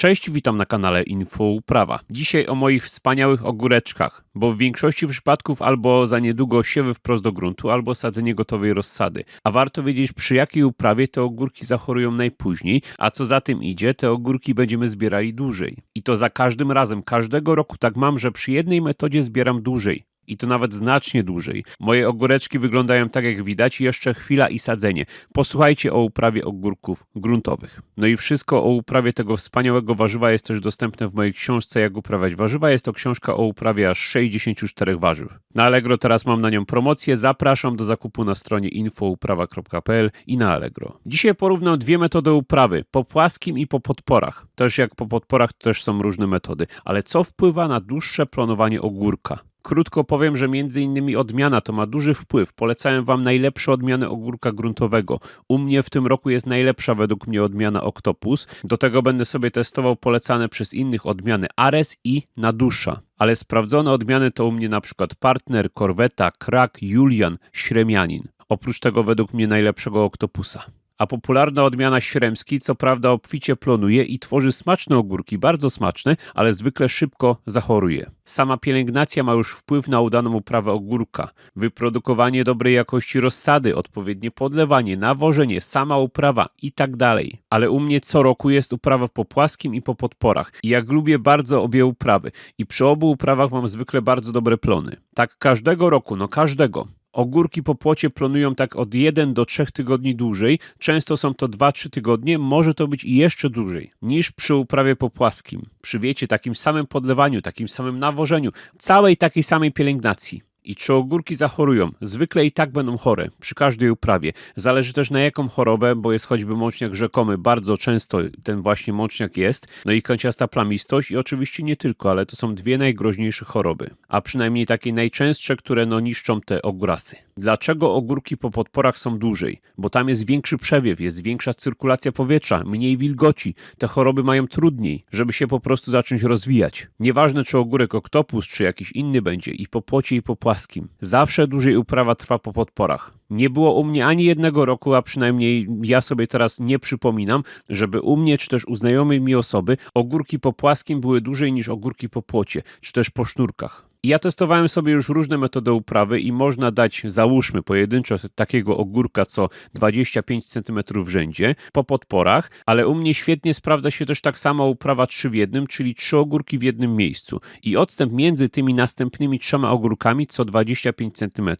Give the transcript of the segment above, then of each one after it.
Cześć, witam na kanale Info Uprawa. Dzisiaj o moich wspaniałych ogóreczkach, bo w większości przypadków albo za niedługo siewy wprost do gruntu, albo sadzenie gotowej rozsady. A warto wiedzieć przy jakiej uprawie te ogórki zachorują najpóźniej, a co za tym idzie, te ogórki będziemy zbierali dłużej. I to za każdym razem, każdego roku tak mam, że przy jednej metodzie zbieram dłużej. I to nawet znacznie dłużej. Moje ogóreczki wyglądają tak jak widać, jeszcze chwila i sadzenie. Posłuchajcie o uprawie ogórków gruntowych. No i wszystko o uprawie tego wspaniałego warzywa jest też dostępne w mojej książce Jak uprawiać warzywa. Jest to książka o uprawie aż 64 warzyw. Na Allegro teraz mam na nią promocję. Zapraszam do zakupu na stronie infouprawa.pl i na Allegro. Dzisiaj porównam dwie metody uprawy, po płaskim i po podporach. Też jak po podporach też są różne metody. Ale co wpływa na dłuższe planowanie ogórka? Krótko powiem, że między innymi odmiana to ma duży wpływ. Polecałem Wam najlepsze odmiany ogórka gruntowego. U mnie w tym roku jest najlepsza według mnie odmiana Octopus. Do tego będę sobie testował polecane przez innych odmiany Ares i Nadusza. Ale sprawdzone odmiany to u mnie na przykład Partner, Korweta, Krak, Julian, Śremianin. Oprócz tego według mnie najlepszego Octopusa a popularna odmiana śremski co prawda obficie plonuje i tworzy smaczne ogórki, bardzo smaczne, ale zwykle szybko zachoruje. Sama pielęgnacja ma już wpływ na udaną uprawę ogórka. Wyprodukowanie dobrej jakości rozsady, odpowiednie podlewanie, nawożenie, sama uprawa i tak dalej. Ale u mnie co roku jest uprawa po płaskim i po podporach. I jak lubię bardzo obie uprawy i przy obu uprawach mam zwykle bardzo dobre plony. Tak każdego roku, no każdego. Ogórki po płocie plonują tak od 1 do 3 tygodni dłużej, często są to 2-3 tygodnie, może to być jeszcze dłużej niż przy uprawie po płaskim. Przy wiecie, takim samym podlewaniu, takim samym nawożeniu, całej takiej samej pielęgnacji. I czy ogórki zachorują? Zwykle i tak będą chore przy każdej uprawie. Zależy też na jaką chorobę, bo jest choćby mączniak rzekomy, bardzo często ten właśnie mączniak jest, no i kanciasta plamistość i oczywiście nie tylko, ale to są dwie najgroźniejsze choroby, a przynajmniej takie najczęstsze, które no niszczą te ogórasy. Dlaczego ogórki po podporach są dłużej? Bo tam jest większy przewiew, jest większa cyrkulacja powietrza, mniej wilgoci. Te choroby mają trudniej, żeby się po prostu zacząć rozwijać. Nieważne czy ogórek oktopus, czy jakiś inny będzie i po płocie i po Zawsze dłużej uprawa trwa po podporach. Nie było u mnie ani jednego roku, a przynajmniej ja sobie teraz nie przypominam, żeby u mnie, czy też u znajomej mi osoby, ogórki po płaskim były dłużej niż ogórki po płocie, czy też po sznurkach. Ja testowałem sobie już różne metody uprawy i można dać, załóżmy pojedynczo takiego ogórka co 25 cm w rzędzie po podporach, ale u mnie świetnie sprawdza się też tak samo uprawa 3 w jednym, czyli trzy ogórki w jednym miejscu i odstęp między tymi następnymi trzema ogórkami co 25 cm.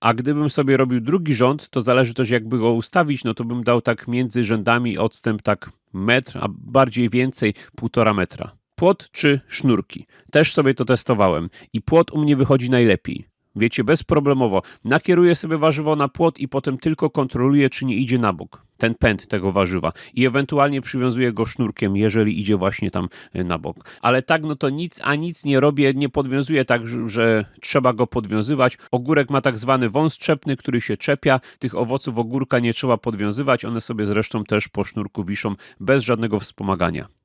A gdybym sobie robił drugi rząd, to zależy też jakby go ustawić, no to bym dał tak między rzędami odstęp tak metr, a bardziej więcej półtora metra. Płot czy sznurki? Też sobie to testowałem i płot u mnie wychodzi najlepiej. Wiecie, bezproblemowo. Nakieruję sobie warzywo na płot i potem tylko kontroluję, czy nie idzie na bok ten pęd tego warzywa i ewentualnie przywiązuję go sznurkiem, jeżeli idzie właśnie tam e, na bok. Ale tak, no to nic, a nic nie robię, nie podwiązuję tak, że trzeba go podwiązywać. Ogórek ma tak zwany wąs czepny, który się czepia. Tych owoców ogórka nie trzeba podwiązywać, one sobie zresztą też po sznurku wiszą bez żadnego wspomagania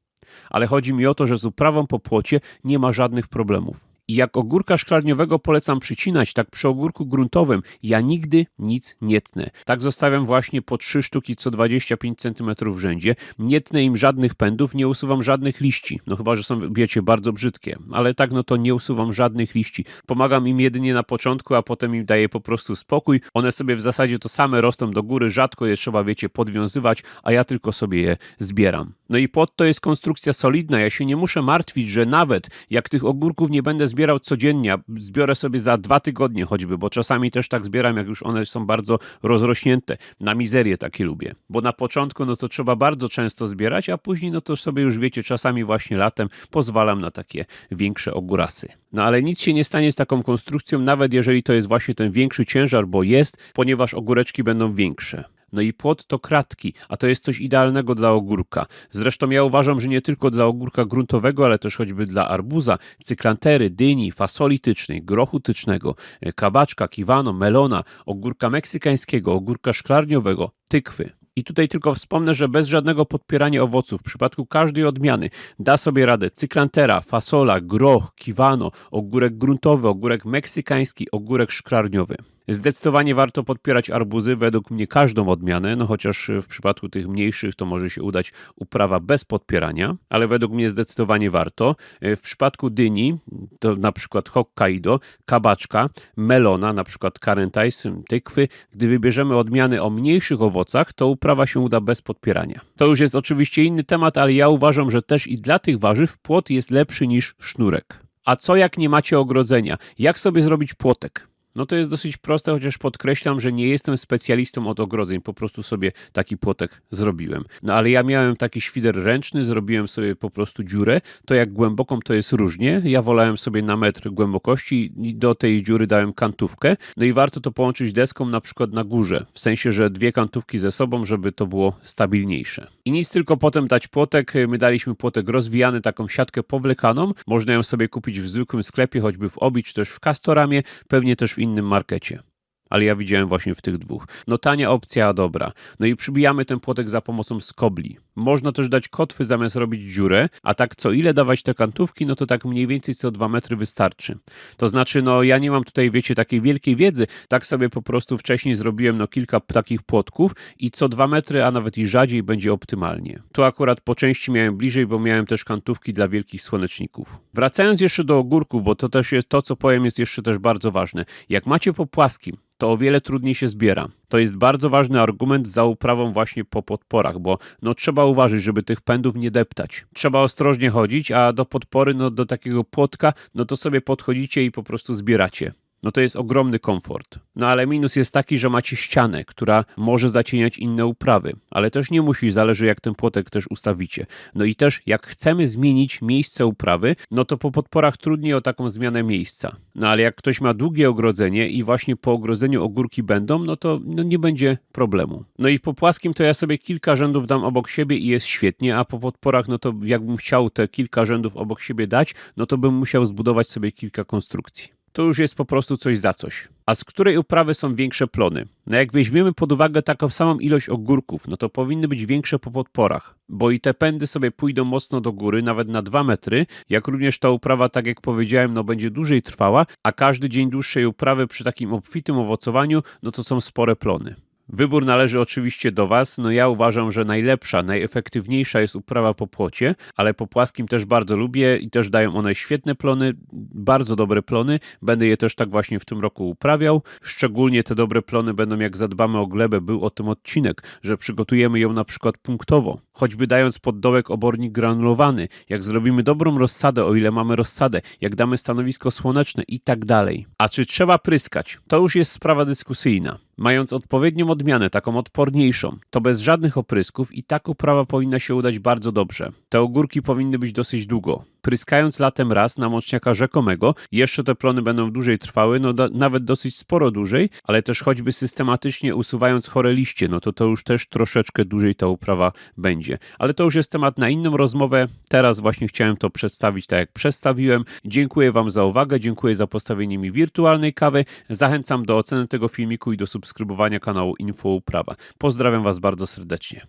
ale chodzi mi o to, że z uprawą po płocie nie ma żadnych problemów. Jak ogórka szklarniowego polecam przycinać, tak przy ogórku gruntowym ja nigdy nic nie tnę. Tak zostawiam właśnie po 3 sztuki co 25 cm w rzędzie. Nie tnę im żadnych pędów, nie usuwam żadnych liści. No chyba, że są, wiecie, bardzo brzydkie. Ale tak, no to nie usuwam żadnych liści. Pomagam im jedynie na początku, a potem im daję po prostu spokój. One sobie w zasadzie to same rosną do góry, rzadko je trzeba, wiecie, podwiązywać, a ja tylko sobie je zbieram. No i płot to jest konstrukcja solidna. Ja się nie muszę martwić, że nawet jak tych ogórków nie będę zbierał codziennie, zbiorę sobie za dwa tygodnie choćby, bo czasami też tak zbieram, jak już one są bardzo rozrośnięte. Na mizerię takie lubię, bo na początku no to trzeba bardzo często zbierać, a później no to sobie już wiecie, czasami właśnie latem pozwalam na takie większe ogórasy. No ale nic się nie stanie z taką konstrukcją, nawet jeżeli to jest właśnie ten większy ciężar, bo jest, ponieważ ogóreczki będą większe. No i płot to kratki, a to jest coś idealnego dla ogórka. Zresztą ja uważam, że nie tylko dla ogórka gruntowego, ale też choćby dla arbuza, cyklantery, dyni, fasoli tycznej, grochu tycznego, e, kabaczka, kiwano, melona, ogórka meksykańskiego, ogórka szklarniowego, tykwy. I tutaj tylko wspomnę, że bez żadnego podpierania owoców, w przypadku każdej odmiany, da sobie radę cyklantera, fasola, groch, kiwano, ogórek gruntowy, ogórek meksykański, ogórek szklarniowy. Zdecydowanie warto podpierać arbuzy, według mnie każdą odmianę, no chociaż w przypadku tych mniejszych to może się udać uprawa bez podpierania, ale według mnie zdecydowanie warto. W przypadku dyni to na przykład Hokkaido, kabaczka, melona, na przykład Carentais, tykwy, gdy wybierzemy odmiany o mniejszych owocach, to uprawa się uda bez podpierania. To już jest oczywiście inny temat, ale ja uważam, że też i dla tych warzyw płot jest lepszy niż sznurek. A co jak nie macie ogrodzenia? Jak sobie zrobić płotek? No to jest dosyć proste, chociaż podkreślam, że nie jestem specjalistą od ogrodzeń, po prostu sobie taki płotek zrobiłem. No ale ja miałem taki świder ręczny, zrobiłem sobie po prostu dziurę, to jak głęboką to jest różnie, ja wolałem sobie na metr głębokości i do tej dziury dałem kantówkę, no i warto to połączyć deską na przykład na górze, w sensie, że dwie kantówki ze sobą, żeby to było stabilniejsze. I nic, tylko potem dać płotek, my daliśmy płotek rozwijany, taką siatkę powlekaną, można ją sobie kupić w zwykłym sklepie, choćby w Obi, czy też w Castoramie, pewnie też w innym markecie. Ale ja widziałem właśnie w tych dwóch. No tania opcja, dobra. No i przybijamy ten płotek za pomocą skobli. Można też dać kotwy zamiast robić dziurę, a tak co ile dawać te kantówki, no to tak mniej więcej co dwa metry wystarczy. To znaczy, no ja nie mam tutaj, wiecie, takiej wielkiej wiedzy, tak sobie po prostu wcześniej zrobiłem no kilka takich płotków i co dwa metry, a nawet i rzadziej będzie optymalnie. Tu akurat po części miałem bliżej, bo miałem też kantówki dla wielkich słoneczników. Wracając jeszcze do ogórków, bo to też jest to, co powiem, jest jeszcze też bardzo ważne. Jak macie po płaskim, to o wiele trudniej się zbiera. To jest bardzo ważny argument za uprawą właśnie po podporach, bo no trzeba uważać, żeby tych pędów nie deptać. Trzeba ostrożnie chodzić, a do podpory, no do takiego płotka, no to sobie podchodzicie i po prostu zbieracie no to jest ogromny komfort. No ale minus jest taki, że macie ścianę, która może zacieniać inne uprawy, ale też nie musi, zależy jak ten płotek też ustawicie. No i też jak chcemy zmienić miejsce uprawy, no to po podporach trudniej o taką zmianę miejsca. No ale jak ktoś ma długie ogrodzenie i właśnie po ogrodzeniu ogórki będą, no to no nie będzie problemu. No i po płaskim to ja sobie kilka rzędów dam obok siebie i jest świetnie, a po podporach no to jakbym chciał te kilka rzędów obok siebie dać, no to bym musiał zbudować sobie kilka konstrukcji to już jest po prostu coś za coś. A z której uprawy są większe plony? No jak weźmiemy pod uwagę taką samą ilość ogórków, no to powinny być większe po podporach, bo i te pędy sobie pójdą mocno do góry, nawet na 2 metry, jak również ta uprawa, tak jak powiedziałem, no będzie dłużej trwała, a każdy dzień dłuższej uprawy przy takim obfitym owocowaniu, no to są spore plony. Wybór należy oczywiście do Was. No ja uważam, że najlepsza, najefektywniejsza jest uprawa po płocie, ale po płaskim też bardzo lubię i też dają one świetne plony, bardzo dobre plony. Będę je też tak właśnie w tym roku uprawiał. Szczególnie te dobre plony będą jak zadbamy o glebę. Był o tym odcinek, że przygotujemy ją na przykład punktowo, choćby dając pod dołek obornik granulowany, jak zrobimy dobrą rozsadę, o ile mamy rozsadę, jak damy stanowisko słoneczne i tak dalej. A czy trzeba pryskać? To już jest sprawa dyskusyjna. Mając odpowiednią odmianę, taką odporniejszą, to bez żadnych oprysków i tak uprawa powinna się udać bardzo dobrze. Te ogórki powinny być dosyć długo. Pryskając latem raz na moczniaka rzekomego, jeszcze te plony będą dłużej trwały, no do, nawet dosyć sporo dłużej, ale też choćby systematycznie usuwając chore liście, no to to już też troszeczkę dłużej ta uprawa będzie. Ale to już jest temat na inną rozmowę. Teraz właśnie chciałem to przedstawić tak jak przedstawiłem. Dziękuję Wam za uwagę, dziękuję za postawienie mi wirtualnej kawy. Zachęcam do oceny tego filmiku i do subskrybowania kanału Info Uprawa. Pozdrawiam Was bardzo serdecznie.